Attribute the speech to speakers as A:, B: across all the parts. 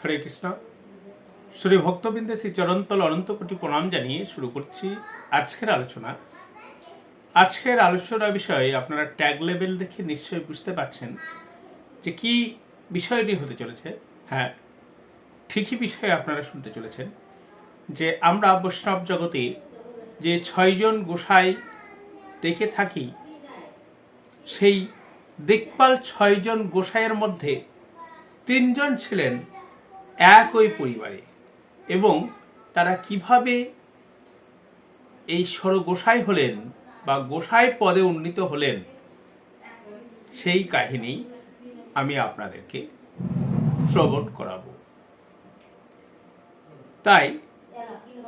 A: হরে কৃষ্ণ। শ্রী ভক্তবৃন্দে শ্রী চরন্তল অনন্ত কোটি প্রণাম জানিয়ে শুরু করছি আজকের আলোচনা। আজকের আলোচনা বিষয়ে আপনারা ট্যাগ লেভেল দেখে নিশ্চয়ই বুঝতে পারছেন যে কি বিষয়টি হতে চলেছে। হ্যাঁ ঠিকই বিষয়ে আপনারা শুনতে চলেছেন যে আমরা বৈষ্ণব জগতে যে ছয়জন গোসাই দেখে থাকি, সেই দিকপাল ছয়জন গোসাইয়ের মধ্যে তিনজন ছিলেন একই পরিবারে। এবং তারা কীভাবে এই গোসাই হলেন বা গোসাই পদে উন্নীত হলেন, সেই কাহিনী আমি আপনাদেরকে শ্রবণ করাবো। তাই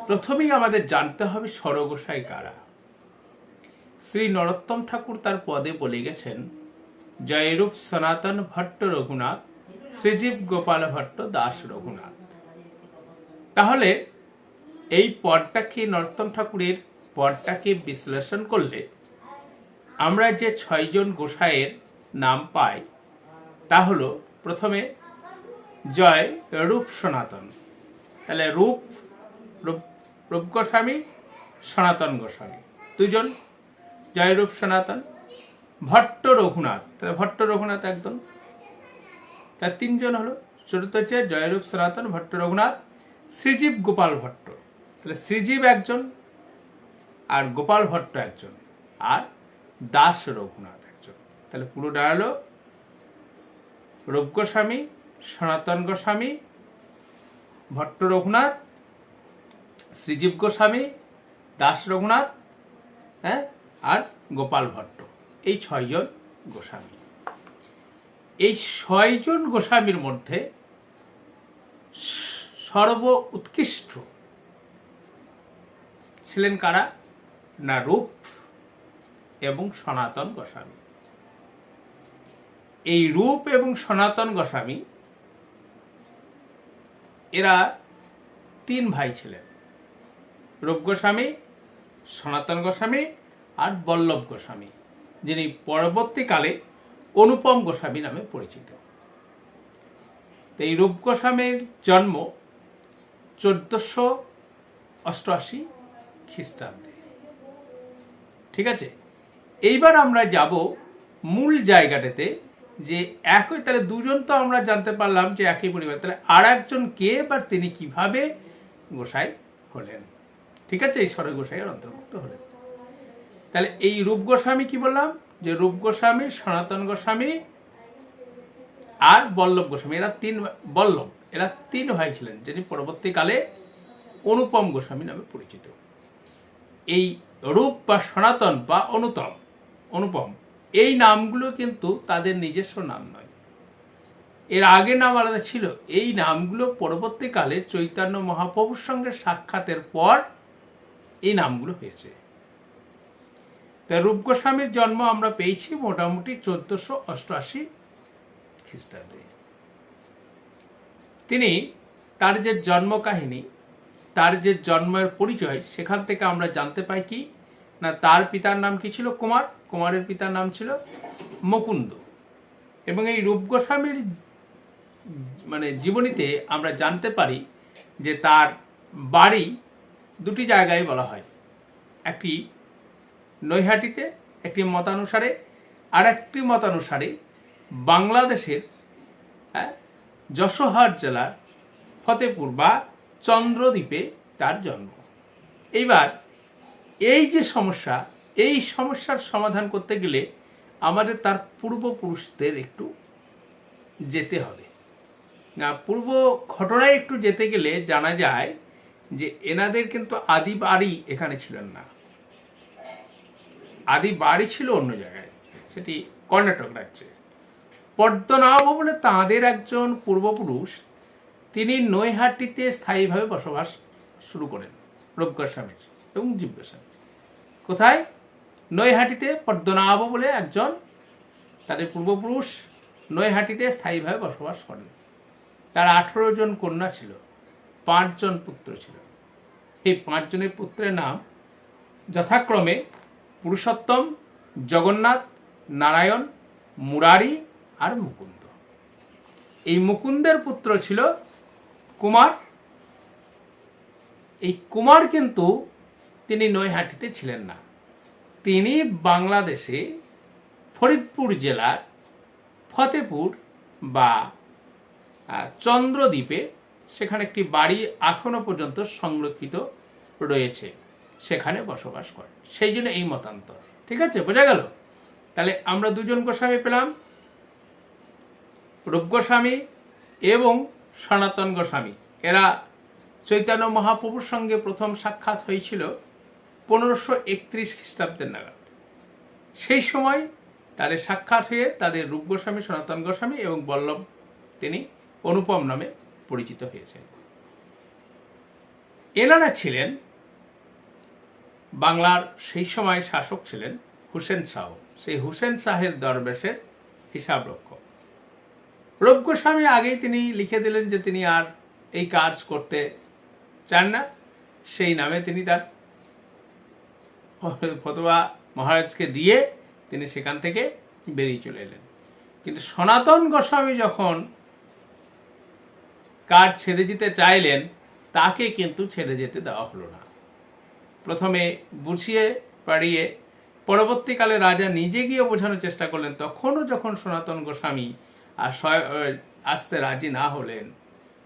A: প্রথমেই আমাদের জানতে হবে সরগোসাই কারা। শ্রী নরোত্তম ঠাকুর তার পদে বলে গেছেন, জয়রূপ সনাতন ভট্ট রঘুনাথ শ্রীজীব গোপাল ভট্ট দাস রঘুনাথ। তাহলে এই পদটাকে নরোত্তম ঠাকুরের পদটাকে বিশ্লেষণ করলে আমরা যে ছয়জন গোসাইয়ের নাম পাই, তা হলো প্রথমে জয় রূপ সনাতন। তাহলে রূপ রূপ রূপ গোস্বামী, সনাতন গোস্বামী। দুজন জয়রূপ সনাতন, ভট্ট রঘুনাথ। তাহলে ভট্ট রঘুনাথ একদম তার তিনজন হলো চতুর্থ হচ্ছে জয়রূপ, সনাতন, ভট্ট, রঘুনাথ, শ্রীজীব, গোপাল, ভট্ট। তাহলে শ্রীজীব একজন আর গোপাল, ভট্ট একজন আর দাস, রঘুনাথ একজন। তাহলে পুরো দাঁড়াল রূপ গোস্বামী, সনাতন গোস্বামী, ভট্ট, রঘুনাথ, শ্রীজীব গোস্বামী, দাস, রঘুনাথ হ্যাঁ আর গোপাল, ভট্ট। এই ছয়জন গোস্বামী। এই ছয়জন গোস্বামীর মধ্যে সর্ব উৎকৃষ্ট ছিলেন কারা? না, রূপ এবং সনাতন গোস্বামী। এই রূপ এবং সনাতন গোস্বামী, এরা তিন ভাই ছিলেন। রূপ গোস্বামী, সনাতন গোস্বামী আর বল্লভ গোস্বামী, যিনি পরবর্তীকালে অনুপম গোস্বামী নামে পরিচিত। এই রূপ গোস্বামীর জন্ম চোদ্দশো অষ্টআশি খ্রিস্টাব্দে। ঠিক আছে? এইবার আমরা যাব মূল জায়গাটাতে যে একই, তাহলে দুজন তো আমরা জানতে পারলাম যে একই পরিবার, তাহলে আর একজন কে বা তিনি কীভাবে গোসাই হলেন? ঠিক আছে? এই স্বর গোসাইয়ের অন্তর্ভুক্ত হলেন। তাহলে এই রূপ গোস্বামী কি বললাম? যে রূপ গোস্বামী, সনাতন গোস্বামী আর বল্লভ গোস্বামী। এরা তিন বল্লভ, এরা তিন ভাই ছিলেন, যিনি পরবর্তীকালে অনুপম গোস্বামী নামে পরিচিত। এই রূপ বা সনাতন বা অনুতম, অনুপম, এই নামগুলো কিন্তু তাদের নিজস্ব নাম নয়। এর আগে নাম আলাদা ছিল, এই নামগুলো পরবর্তীকালে চৈতন্য মহাপ্রভুর সঙ্গে সাক্ষাতের পর এই নামগুলো হয়েছে। তা রূপ গোস্বামীর জন্ম আমরা পেয়েছি মোটামুটি চোদ্দশো অষ্টআশি খ্রিস্টাব্দে। তিনি তার যে জন্ম কাহিনী তার যে জন্মের পরিচয়, সেখান থেকে আমরা জানতে পাই কি, না তার পিতার নাম কি ছিল কুমার? কুমারের পিতার নাম ছিল মুকুন্দ। এবং এই রূপ গোস্বামীর মানে জীবনীতে আমরা জানতে পারি যে তার বাড়ি দুটি জায়গায় বলা হয়। একটি নৈহাটিতে একটি মতানুসারে আর একটি মতানুসারে বাংলাদেশের হ্যাঁ, যশোহার জেলার ফতেপুর বা চন্দ্রদ্বীপে তার জন্ম। এইবার এই যে সমস্যা এই সমস্যার সমাধান করতে গেলে আমাদের তার পূর্বপুরুষদের একটু যেতে হবে। না পূর্ব ঘটনায় একটু যেতে গেলে জানা যায় যে এনাদের কিন্তু আদি বাড়ি এখানে ছিলেন না। আদি বাড়ি ছিল অন্য জায়গায়, সেটি কর্ণাটক রাজ্যে। পদ্মনাভ বলে তাঁদের একজন পূর্বপুরুষ, তিনি নৈহাটিতে স্থায়ীভাবে বসবাস শুরু করেন রূপ এবং জীব কোথায়? নৈহাটিতে পদ্মনাভ বলে একজন, তাদের পূর্বপুরুষ নৈহাটিতে স্থায়ীভাবে বসবাস করেন। তার আঠেরো জন কন্যা ছিল, পাঁচজন পুত্র ছিল। এই পাঁচজনের পুত্রের নাম যথাক্রমে পুরুষোত্তম, জগন্নাথ, নারায়ণ, মুরারি আর মুকুন্দ। এই মুকুন্দের পুত্র ছিল কুমার। এই কুমার কিন্তু তিনি নৈহাটিতে ছিলেন না। তিনি বাংলাদেশে ফরিদপুর জেলার ফতেপুর বা চন্দ্রদ্বীপে সেখানে একটি বাড়ি এখনও পর্যন্ত সংরক্ষিত রয়েছে। সেখানে বসবাস করে। সেই জন্য এই মতান্তর। ঠিক আছে? বোঝা গেল? তাহলে আমরা দুজন গোস্বামী পেলাম, রূপ গোস্বামী এবং সনাতন গোস্বামী। এরা চৈতন্য মহাপ্রভুর সঙ্গে প্রথম সাক্ষাৎ হয়েছিল পনেরোশো একত্রিশ খ্রিস্টাব্দের নাগাদ। সেই সময় তাদের সাক্ষাৎ হয়ে তাদের রূপ গোস্বামী, সনাতন গোস্বামী এবং বল্লভ তিনি অনুপম নামে পরিচিত হয়েছেন। এনারা ছিলেন বাংলার সেই সময় শাসক ছিলেন হুসেন শাহ। সেই হুসেন শাহের দরবেশের হিসাব রক্ষক। রূপ গোস্বামী আগেই তিনি লিখে দিলেন যে তিনি আর এই কাজ করতে চান না। সেই নামে তিনি তার ফতোয়া মহারাজকে দিয়ে তিনি সেখান থেকে বেরিয়ে চলে এলেন। কিন্তু সনাতন গোস্বামী যখন কাজ ছেড়ে যেতে চাইলেন, তাকে কিন্তু ছেড়ে যেতে দেওয়া হলো না। প্রথমে বুঝিয়ে পাড়িয়ে পরবর্তীকালে রাজা নিজে গিয়ে বোঝানোর চেষ্টা করলেন, তখনও যখন সনাতন গোস্বামী আর আসতে রাজি না হলেন,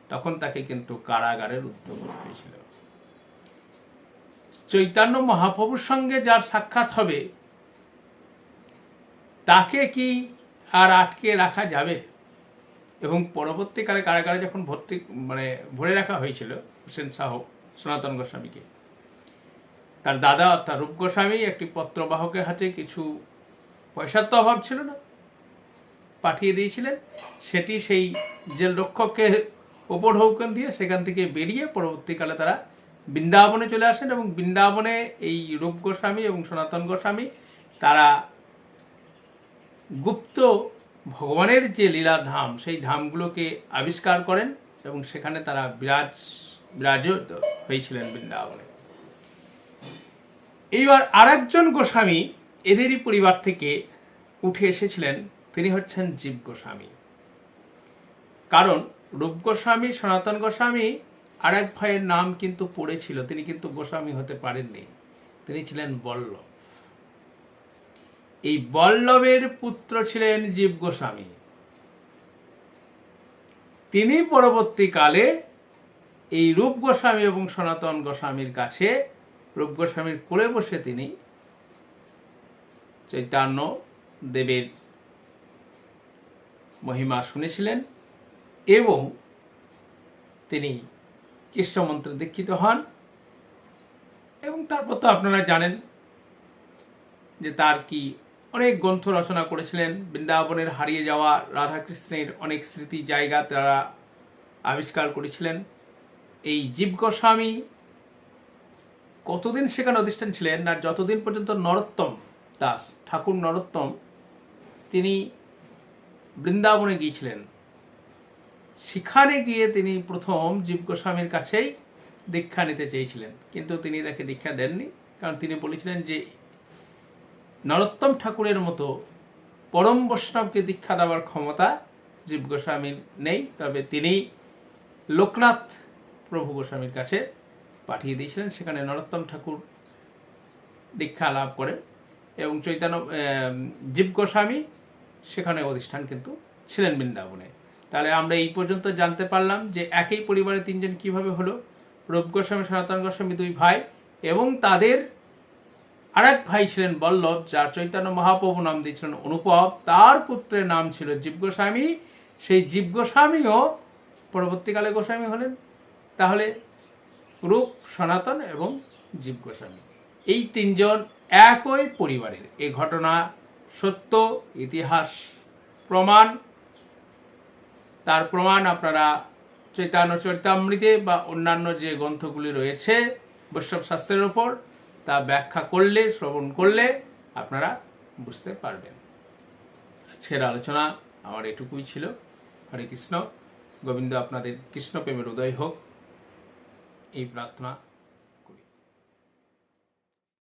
A: তখন তাকে কিন্তু কারাগারের উদ্যোগ হয়েছিল। চৈতন্য মহাপ্রভুর সঙ্গে যার সাক্ষাৎ হবে, তাকে কি আর আটকে রাখা যাবে? এবং পরবর্তীকালে কারাগারে যখন ভর্তি মানে ভরে রাখা হয়েছিল হোসেন শাহ সনাতন গোস্বামীকে তার দাদা অর্থাৎ রূপ গোস্বামী একটি পত্রবাহকের হাতে কিছু পয়সার তো অভাব ছিল না। পাঠিয়ে দিয়েছিলেন। সেটি সেই জেল রক্ষককে ওপর হুকুম দিয়ে সেখান থেকে বেরিয়ে পরবর্তীকালে তারা বৃন্দাবনে চলে আসেন এবং বৃন্দাবনে এই রূপ গোস্বামী এবং সনাতন গোস্বামী তারা গুপ্ত ভগবানের যে লীলা ধাম, সেই ধামগুলোকে আবিষ্কার করেন এবং সেখানে তারা বিরাজ, বিরাজিত হয়েছিলেন বৃন্দাবনে। এইবার আরেকজন গোস্বামী এদেরই পরিবার থেকে উঠে এসেছিলেন। তিনি হচ্ছেন জীব গোস্বামী। কারণ রূপ গোস্বামী, সনাতন গোস্বামী আরেক ভাইয়ের নাম কিন্তু পড়েছিল। তিনি কিন্তু গোস্বামী হতে পারেননি। তিনি ছিলেন বল্লভ। এই বল্লভের পুত্র ছিলেন জীব গোস্বামী। তিনি পরবর্তীকালে এই রূপ গোস্বামী এবং সনাতন গোস্বামীর কাছে রূপ গোস্বামীর কোলে বসে তিনি চৈতন্য দেবের মহিমা শুনেছিলেন এবং তিনি কৃষ্ণমন্ত্রে দীক্ষিত হন। এবং তারপর তো আপনারা জানেন যে তার কি অনেক গ্রন্থ রচনা করেছিলেন। বৃন্দাবনের হারিয়ে যাওয়া রাধাকৃষ্ণের অনেক স্মৃতি জায়গা তারা আবিষ্কার করেছিলেন। এই জীব গোস্বামী কতদিন সেখানে অধিষ্ঠান ছিলেন না যতদিন পর্যন্ত নরোত্তম দাস, ঠাকুর নরোত্তম, তিনি বৃন্দাবনে গিয়েছিলেন, সেখানে গিয়ে তিনি প্রথম জীব গোস্বামীর কাছেই দীক্ষা নিতে চেয়েছিলেন। কিন্তু তিনি তাকে দীক্ষা দেননি, কারণ তিনি বলেছিলেন যে নরোত্তম ঠাকুরের মতো পরম বৈষ্ণবকে দীক্ষা দেওয়ার ক্ষমতা জীব গোস্বামীর নেই। তবে তিনি লোকনাথ প্রভু গোস্বামীর কাছে পাঠিয়ে দিয়েছিলেন, সেখানে নরোত্তম ঠাকুর দীক্ষা লাভ করেন এবং চৈতন্য জীব গোস্বামী সেখানে অধিষ্ঠান কিন্তু ছিলেন বৃন্দাবনে। তাহলে আমরা এই পর্যন্ত জানতে পারলাম যে একই পরিবারে তিনজন কীভাবে হলো। রূপ গোস্বামী, সনাতন গোস্বামী দুই ভাই এবং তাদের আরেক ভাই ছিলেন বল্লভ, যার চৈতন্য মহাপ্রভু নাম দিয়েছিলেন অনুপব তার পুত্রের নাম ছিল জীব গোস্বামী। সেই জীব গোস্বামীও পরবর্তীকালে গোস্বামী হলেন। তাহলে রূপ, সনাতন এবং জীব গোস্বামী। এই তিনজন একই পরিবারের। এই ঘটনা সত্য, ইতিহাস, প্রমাণ। তার প্রমাণ আপনারা চৈতান্য চরিতামৃতে বা অন্যান্য যে গ্রন্থগুলি রয়েছে, বৈষ্ণব শাস্ত্রের ওপর, তা ব্যাখ্যা করলে, শ্রবণ করলে আপনারা বুঝতে পারবেন। আজকের আলোচনা আমার এটুকুই ছিল। হরে কৃষ্ণ। গোবিন্দ আপনাদের কৃষ্ণ প্রেমের উদয় হোক। এই প্রার্থনা